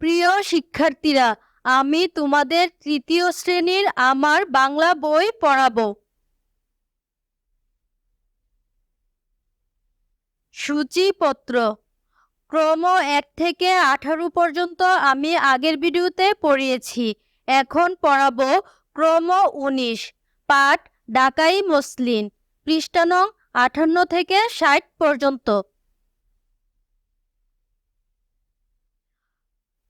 প্রিয় শিক্ষার্থীরা, আমি তোমাদের তৃতীয় শ্রেণির আমার বাংলা বই পড়াবো। সূচিপত্র। ক্রম এক থেকে আঠারো পর্যন্ত আমি আগের ভিডিওতে পড়িয়েছি। এখন পড়াবো ক্রম উনিশ, পাঠ ডাকাই মসলিন, পৃষ্ঠা নং আটান্ন থেকে ষাট পর্যন্ত।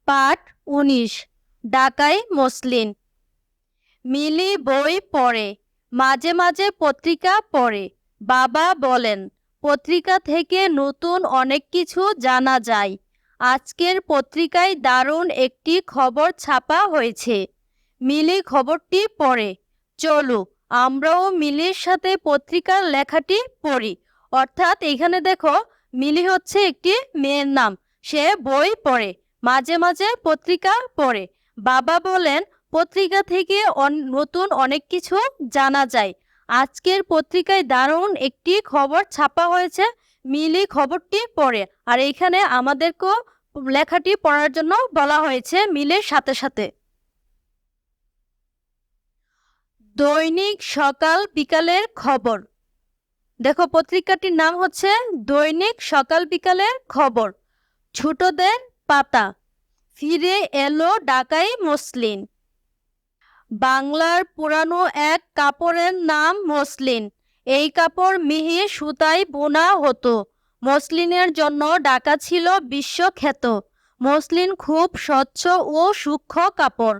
পাঠ উনিশ ডাকাই মসলিন। মিলি বই পড়ে, মাঝে মাঝে পত্রিকা পড়ে। বাবা বলেন, পত্রিকা থেকে নতুন অনেক কিছু জানা যায়। আজকের পত্রিকায় দারুণ একটি খবর ছাপা হয়েছে। মিলি খবরটি পড়ে চলো আমরাও মিলির সাথে পত্রিকার লেখাটি পড়ি। অর্থাৎ এখানে দেখো, মিলি হচ্ছে একটি মেয়ের নাম। সে বই পড়ে। মাঝে মাঝে পত্রিকা পড়ে। বাবা বলেন, পত্রিকা থেকে নতুন অনেক কিছু জানা যায়। আজকের পত্রিকায় দারুণ একটি খবর ছাপা হয়েছে, মিলি খবরটি পড়ে। আর এখানে আমাদেরকেও লেখাটি পড়ার জন্য বলা হয়েছে মিলের সাথে সাথে। দৈনিক সকাল বিকালের খবর। দেখো, পত্রিকাটির নাম হচ্ছে দৈনিক সকাল বিকালের খবর। ছোটদের পাতা। ফিরে এলো ডাকাই মসলিন। বাংলার পুরানো এক কাপড়ের নাম মসলিন। এই কাপড় মিহি সুতায় বোনা হতো। মসলিনের জন্য ডাকা ছিল বিশ্বখ্যাত। মসলিন খুব স্বচ্ছ ও সূক্ষ্ম কাপড়।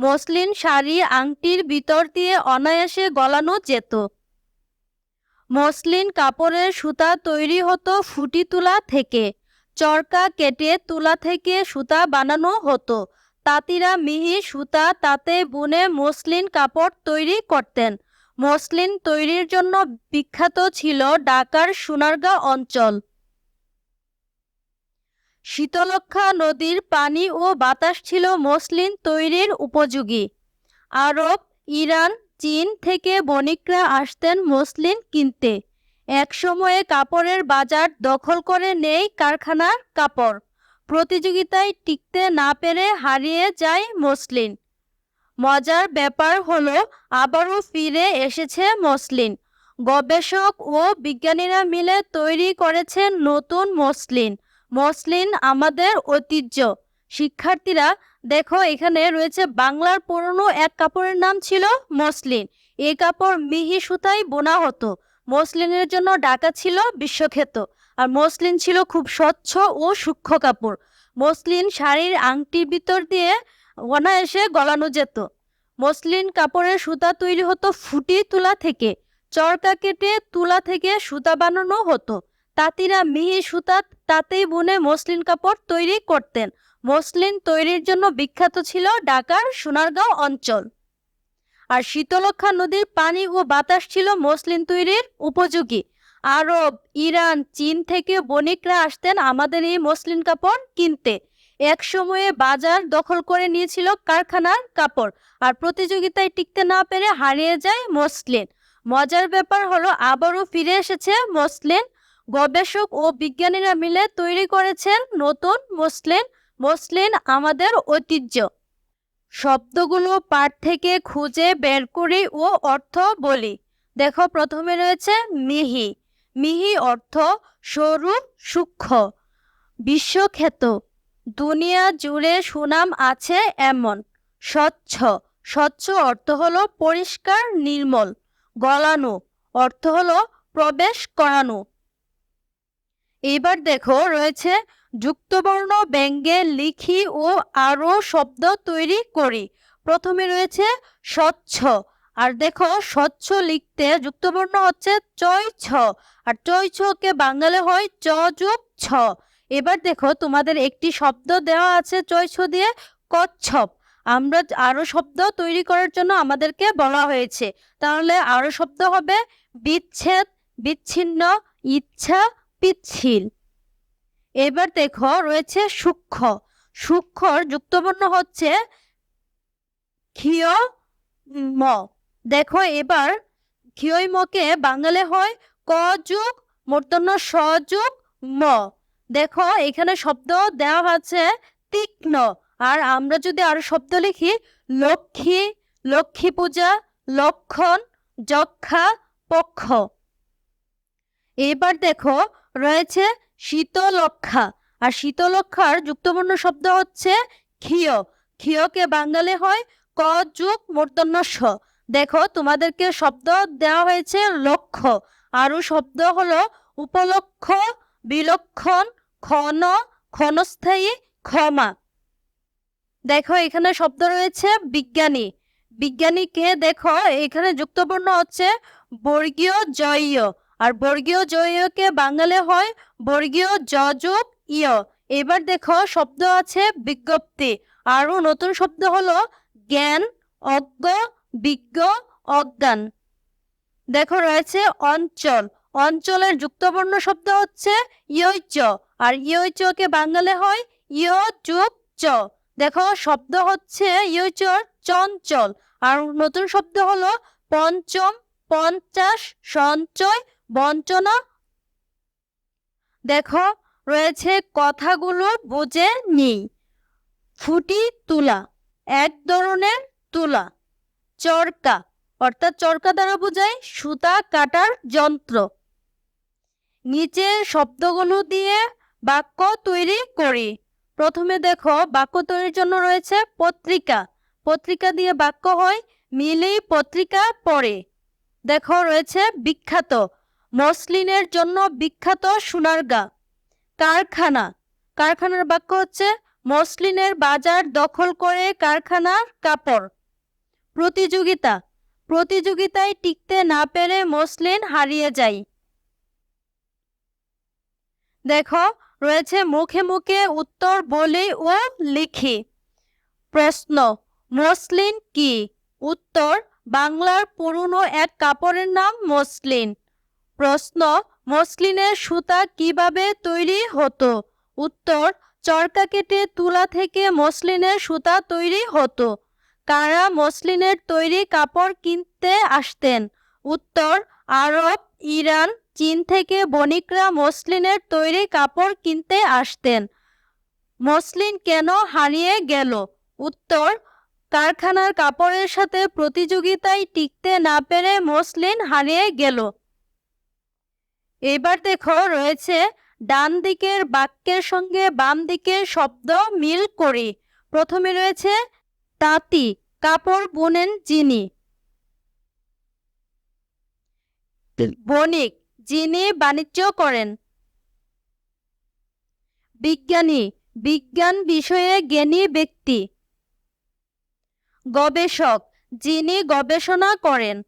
মসলিন শাড়ি আংটির ভিতর দিয়ে অনায়াসে গলানো যেত। মসলিন কাপড়ের সুতা তৈরি হতো ফুটি তুলা থেকে। চরকা কেটে তুলা থেকে সুতা বানানো হতো। তাঁতিরা মিহি সুতা, তাতে বুনে মসলিন কাপড় তৈরি করতেন। মসলিন তৈরির জন্য বিখ্যাত ছিল ঢাকার সোনারগাঁও অঞ্চল। শীতলক্ষা নদীর পানি ও বাতাস ছিল মসলিন তৈরির উপযোগী। আরব, ইরান, চীন থেকে বণিকরা আসতেন মসলিন কিনতে। একসময়ে কাপড়ের বাজার দখল করে নেই কারখানার কাপড়। প্রতিযোগিতায় টিকতে না পেরে হারিয়ে যায় মসলিন। মজার ব্যাপার হলো, আবারও ফিরে এসেছে মসলিন। গবেষক ও বিজ্ঞানীরা মিলে তৈরি করেছেন নতুন মসলিন। মসলিন আমাদের ঐতিহ্য। শিক্ষার্থীরা, দেখো এখানে রয়েছে বাংলার পুরনো এক কাপড়ের নাম ছিল মসলিন। এই কাপড় মিহি সুতায় বোনা হতো। মসলিনের জন্য ডাকা ছিল বিশ্বখ্যাত। আর মসলিন ছিল খুব স্বচ্ছ ও সূক্ষ্ম কাপড়। মসলিন শাড়ির আংটির ভিতর দিয়ে অনায়াসে গলানো যেত। মসলিন কাপড়ের সুতা তৈরি হতো ফুটি তুলা থেকে। চরকা কেটে তুলা থেকে সুতা বানানো হতো। তাঁতিরা মিহি সুতা তাতেই বুনে মসলিন কাপড় তৈরি করতেন। মসলিন তৈরির জন্য বিখ্যাত ছিল ঢাকার সোনারগাঁও অঞ্চল। আর শীতলক্ষা নদীর পানি ও বাতাস ছিল মসলিন তৈরির উপযোগী। আরব, ইরান, চীন থেকে বণিকরা আসতেন আমাদের এই মসলিন কাপড় কিনতে। এক সময়ে বাজার দখল করে নিয়েছিল কারখানার কাপড় আর প্রতিযোগিতায় টিকতে না পেরে হারিয়ে যায় মসলিন। মজার ব্যাপার হলো আবারও ফিরে এসেছে মসলিন। গবেষক ও বিজ্ঞানীরা মিলে তৈরি করেছেন নতুন মসলিন। মসলিন আমাদের ঐতিহ্য। শব্দগুলো পাঠ থেকে খুঁজে বের করি ও অর্থ বলি। দেখো, প্রথমে রয়েছে মিহি। মিহি অর্থ সরু, সূক্ষ্ম, বিশ্বখ্যাত। দুনিয়া জুড়ে সুনাম আছে এমন। স্বচ্ছ। স্বচ্ছ অর্থ হলো পরিষ্কার, নির্মল। গলানো অর্থ হলো প্রবেশ করানো। এবার দেখো, রয়েছে যুক্তবর্ণ ব্যঙ্গে লিখি ও আরও শব্দ তৈরি করি। প্রথমে রয়েছে স্বচ্ছ। আর দেখো, স্বচ্ছ লিখতে যুক্তবর্ণ হচ্ছে চয় ছ আর চয় ছকে বাঙালি হয় চ যুগ ছ। এবার দেখো, তোমাদের একটি শব্দ দেওয়া আছে চয় ছ দিয়ে, কচ্ছপ। আমরা আরও শব্দ তৈরি করার জন্য আমাদেরকে বলা হয়েছে। তাহলে আরও শব্দ হবে বিচ্ছেদ, বিচ্ছিন্ন, ইচ্ছা, পিচ্ছিল। এবার দেখো রয়েছে সূক্ষ্ম। সূক্ষ্মর যুক্তবর্ণ হচ্ছে ক্ষীয় ম। দেখো এবার ক্ষীয় মকে হয় ক যুগ মূর্ধন্য স যুগ, ম। দেখো এখানে শব্দ দেওয়া আছে তীক্ষ্ণ। আর আমরা যদি আরও শব্দ লিখি, লক্ষ্মী লক্ষ্মী পূজা, লক্ষণ, যক্ষা, পক্ষ। এবার দেখো রয়েছে শীতলক্ষা আর শীতলক্ষার যুক্তবর্ণ শব্দ হচ্ছে ক্ষীয়। ক্ষীয়কে বাঙালি হয় ক যুগ মূর্ধন্য দেখো, তোমাদেরকে শব্দ দেওয়া হয়েছে লক্ষ্য। আরও শব্দ হলো উপলক্ষ, বিলক্ষণ, ক্ষণ, ক্ষণস্থায়ী, ক্ষমা। দেখো, এখানে শব্দ রয়েছে বিজ্ঞানী। বিজ্ঞানীকে দেখো, এখানে যুক্তবর্ণ হচ্ছে বর্গীয় জয় আর বর্গীয় জয়কে বাঙালি হয়? বর্গীয় যযোগ ইয়। এবার দেখো, শব্দ আছে বিজ্ঞপ্তি। আরও নতুন শব্দ হলো জ্ঞান, অজ্ঞ, বিজ্ঞ, অজ্ঞান। দেখো, রয়েছে অঞ্চল। অঞ্চলের যুক্তবর্ণ শব্দ হচ্ছে ইয়চ। আর ইয়চকে বাঙালি হয়? ইয় যুগ চ। দেখো, শব্দ হচ্ছে ইয়চর চঞ্চল। আর নতুন শব্দ হলো পঞ্চম, পঞ্চাশ, সঞ্চয় বঞ্চনা? দেখো, রয়েছে কথাগুলো বুঝে নিই। ফুটি তুলা, এক ধরনের তুলা, চরকা, অর্থাৎ চরকা দ্বারা বোঝায় সুতা কাটার যন্ত্র। নিচে শব্দগুলো দিয়ে বাক্য তৈরি করি। প্রথমে দেখো, বাক্য তৈরির জন্য রয়েছে পত্রিকা। পত্রিকা দিয়ে বাক্য হয়, মিলেই পত্রিকা পড়ে। দেখো, রয়েছে বিখ্যাত মসলিনের জন্য বিখ্যাত সোনারগা কারখানা। কারখানার বাক্য হচ্ছে, মসলিনের বাজার দখল করে কারখানার কাপড়। প্রতিযোগিতা। প্রতিযোগিতায় টিকতে না পেরে মসলিন হারিয়ে যায়। দেখো, রয়েছে মুখে মুখে উত্তর বলি ও লিখি। প্রশ্ন, মসলিন কি? উত্তর, বাংলার পুরনো এক কাপড়ের নাম মসলিন। প্রশ্ন, মসলিনের সুতা কীভাবে তৈরি হতো? উত্তর, চরকা কেটে তুলা থেকে মসলিনের সুতা তৈরি হতো। কারা মসলিনের তৈরি কাপড় কিনতে আসতেন? উত্তর, আরব, ইরান, চীন থেকে বণিকরা মসলিনের তৈরি কাপড় কিনতে আসতেন। মসলিন কেন হারিয়ে গেল? উত্তর, কারখানার কাপড়ের সাথে প্রতিযোগিতায় টিকতে না পেরে মসলিন হারিয়ে গেল। এবার দেখো রয়েছে ডান দিকের বাক্যের সঙ্গে বাম দিকের শব্দ মিল করি। প্রথমে রয়েছে তাঁতি কাপড় বুনেন যিনি। বণিক যিনি বাণিজ্য করেন। বিজ্ঞানী বিজ্ঞান বিষয়ে জ্ঞানী ব্যক্তি। গবেষক যিনি গবেষণা করেন।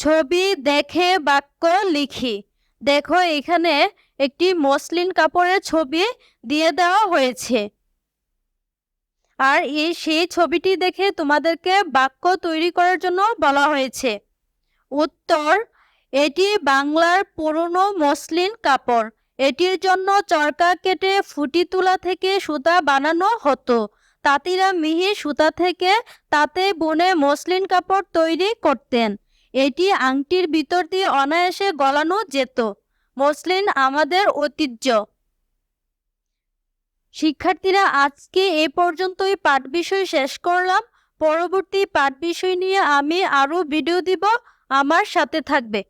ছবি দেখে বাক্য লিখি। দেখো, এখানে একটি মসলিন কাপড়ের ছবি দিয়ে দেওয়া হয়েছে। আর এই সেই ছবিটি দেখে তোমাদেরকে বাক্য তৈরি করার জন্য বলা হয়েছে। উত্তর, এটি বাংলার পুরনো মসলিন কাপড়। এটির জন্য চরকা কেটে ফুটি তুলা থেকে সুতা বানানো হতো। তাঁতিরা মিহি সুতা থেকে তাতে বুনে মসলিন কাপড় তৈরি করতেন। এটি আংটির ভিতর দিয়ে অনায়াসে গলানো যেত। মসলিন আমাদের ঐতিহ্য। শিক্ষার্থীরা, আজকে এ পর্যন্তই পাঠ বিষয় শেষ করলাম। পরবর্তী পাঠ বিষয় নিয়ে আমি আরও ভিডিও দিব। আমার সাথে থাকবে।